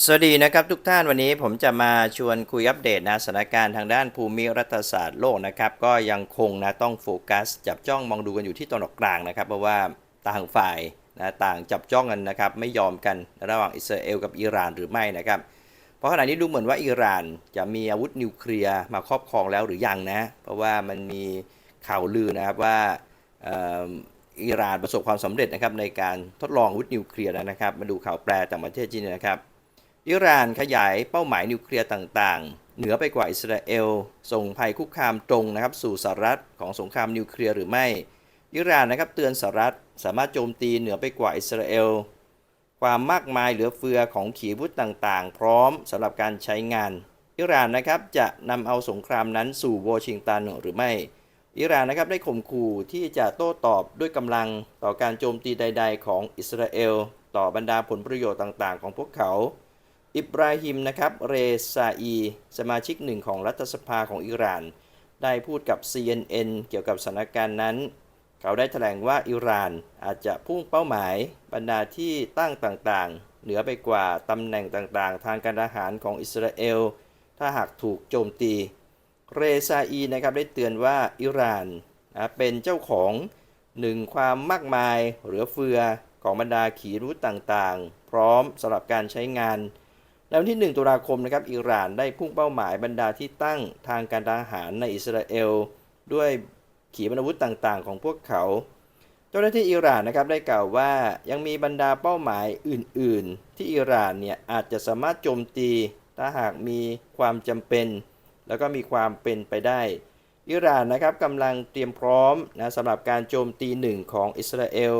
สวัสดีนะครับทุกท่านวันนี้ผมจะมาชวนคุยอัปเดตนะสถานการณ์ทางด้านภูมิรัฐศาสตร์โลกนะครับก็ยังคงนะต้องโฟกัส จับจ้องมองดูกันอยู่ที่ตะวันออกกลางนะครับ เพราะว่าต่างฝ่ายนะต่างจับจ้องกันนะครับไม่ยอมกันระหว่างอิสราเอลกับอิหร่านหรือไม่นะครับ เพราะขณะนี้ดูเหมือนว่าอิหร่านจะมีอาวุธนิวเคลียร์มาครอบครองแล้วหรือยังนะ เพราะว่ามันมีข่าวลือนะครับว่าอิหร่านประสบความสำเร็จนะครับในการทดลองอาวุธนิวเคลียร์นะครับ มาดูข่าวแปลต่างประเทศที่นี่นะครับ อิหร่านขยายเป้าหมายนิวเคลียร์ต่างๆ เหนือไปกว่าอิสราเอล ส่งภัยคุกคามตรงนะครับสู่สหรัฐของสงครามนิวเคลียร์หรือไม่ อิหร่านนะครับเตือนสหรัฐสามารถโจมตีเหนือไปกว่าอิสราเอล ความมากมายเหลือเฟือของขีปนาวุธต่างๆ พร้อมสำหรับการใช้งาน อิหร่านนะครับจะนำเอาสงครามนั้นสู่วอชิงตันหรือไม่ อิหร่านนะครับได้ข่มขู่ที่จะโต้ตอบด้วยกำลังต่อการโจมตีใด ๆ ของอิสราเอล ต่อบรรดาผลประโยชน์ต่างๆ ของพวกเขา อิบราฮิมนะครับเรซาอี สมาชิกหนึ่งของรัฐสภาของอิหร่าน ได้พูดกับ CNN เกี่ยวกับสถานการณ์นั้น เขาได้แถลงว่าอิหร่านอาจจะพุ่งเป้าหมาย บรรดาที่ตั้งต่างๆ เหนือไปกว่าตำแหน่งต่างๆ ทางการทหารของอิสราเอล ถ้าหากถูกโจมตี เรซาอีนะครับได้เตือนว่าอิหร่านนะเป็นเจ้าของหนึ่งความมากมายเหลือเฟือของบรรดาขีปนาวุธต่างๆ พร้อมสำหรับการใช้งาน ในวันที่ 1 ตุลาคมนะครับอิหร่านได้พุ่งเป้าหมายบรรดาที่ตั้งทางการทหารในอิสราเอล ด้วยขีปนาวุธต่างๆ ของพวกเขา เจ้าหน้าที่อิหร่านนะครับได้กล่าวว่ายังมีบรรดาเป้าหมายอื่น ๆ ที่อิหร่านเนี่ยอาจจะสามารถโจมตีถ้าหากมีความจำเป็น แล้วก็มีความเป็นไปได้ อิหร่านนะครับกำลังเตรียมพร้อมนะสำหรับการโจมตีหนึ่งของอิสราเอล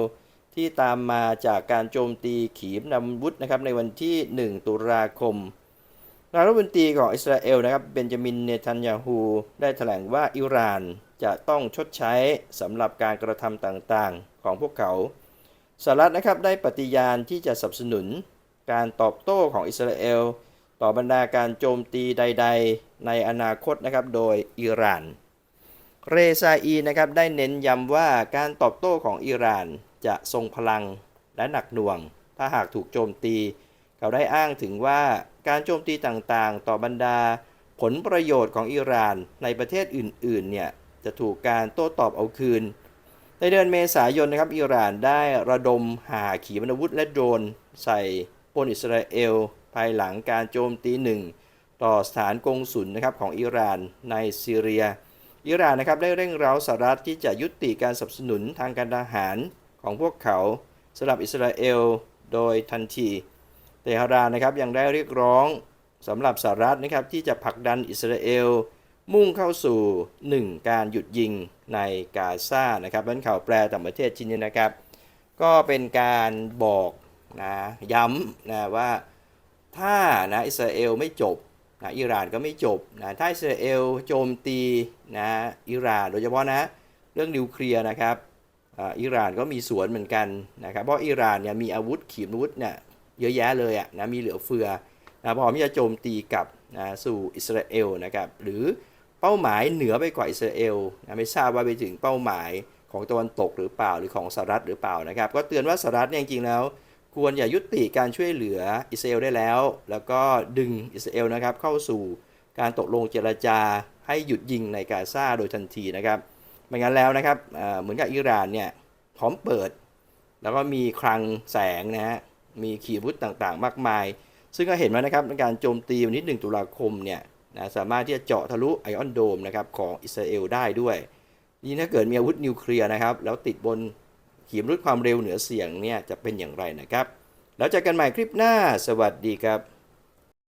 ที่ตามมาจากการโจมตีขีปนาวุธนะครับในวันที่ 1 ตุลาคมนายรัฐมนตรีของอิสราเอลนะครับเบนจามินเนทันยาฮูได้แถลงว่าอิหร่านจะต้องชดใช้สำหรับการกระทำต่างๆ ของพวกเขาสหรัฐนะครับได้ปฏิญาณที่จะสนับสนุนการตอบโต้ของอิสราเอล ต่อบรรดาการโจมตีใด ๆ ในอนาคตนะครับโดยอิหร่าน เรซาอีนะครับได้เน้นย้ำว่าการตอบโต้ของอิหร่าน จะทรงพลังและหนักหน่วง ถ้าหากถูกโจมตี เขาได้อ้างถึงว่าการโจมตีต่างๆ ต่อบรรดา ผลประโยชน์ของอิหร่านในประเทศอื่นๆเนี่ยจะถูกการโต้ตอบเอาคืน ในเดือนเมษายนนะครับอิหร่านได้ระดมหาขีปนาวุธและโดรนใส่พลอิสราเอล ภายหลังการโจมตีหนึ่งต่อสถานกงสุลนะครับของอิหร่านในซีเรีย อิหร่านนะครับได้เร่งเร้าสหรัฐที่จะยุติการสนับสนุนทางการทหาร ของพวกเขาสำหรับอิสราเอลโดยทันทีเตหะรานนะครับยังได้เรียกร้องสำหรับสหรัฐนะครับที่จะผลักดันอิสราเอลมุ่งเข้าสู่ 1 การหยุดยิงในกาซานะครับนั้นข่าวแปลต่างประเทศชิ้นนี้นะครับ ก็เป็นการบอกนะย้ำนะว่าถ้านะอิสราเอลไม่จบนะอิหร่านก็ไม่จบนะถ้าอิสราเอลโจมตีนะอิหร่านโดยเฉพาะนะเรื่องนิวเคลียร์นะครับ อิหร่านก็มีสวนเหมือนกันนะครับเพราะอิหร่านเนี่ยมีอาวุธขีปนาวุธเนี่ยเยอะแยะเลยอะนะมีเหลือเฟือนะพร้อมที่จะโจมตีกลับนะสู่อิสราเอลนะครับหรือเป้าหมายเหนือไปกว่าอิสราเอลนะไม่ทราบว่าไปถึงเป้าหมายของตะวันตกหรือเปล่าหรือของสหรัฐหรือเปล่านะครับ ก็เตือนว่าสหรัฐเนี่ยจริงๆแล้ว ควรอย่ายุติการช่วยเหลืออิสราเอลได้แล้ว แล้วก็ดึงอิสราเอลนะครับเข้าสู่การตกลงเจรจาให้หยุดยิงในกาซาโดยทันทีนะครับ ไม่งั้นแล้วนะครับเหมือนกับอิหร่านเนี่ยพร้อมเปิด แล้วก็มีคลังแสงนะฮะมีขีปนาวุธต่างๆ มากมาย ซึ่งก็เห็นว่านะครับในการโจมตีวันที่ 1 ตุลาคมเนี่ยนะสามารถที่จะเจาะทะลุไอออนโดมนะครับของอิสราเอลได้ด้วยนี่ถ้าเกิดมีอาวุธนิวเคลียร์นะครับ แล้วติดบนขีปนาวุธความเร็วเหนือเสียงเนี่ยจะเป็นอย่างไรนะครับ แล้วเจอกันใหม่คลิปหน้า สวัสดีครับ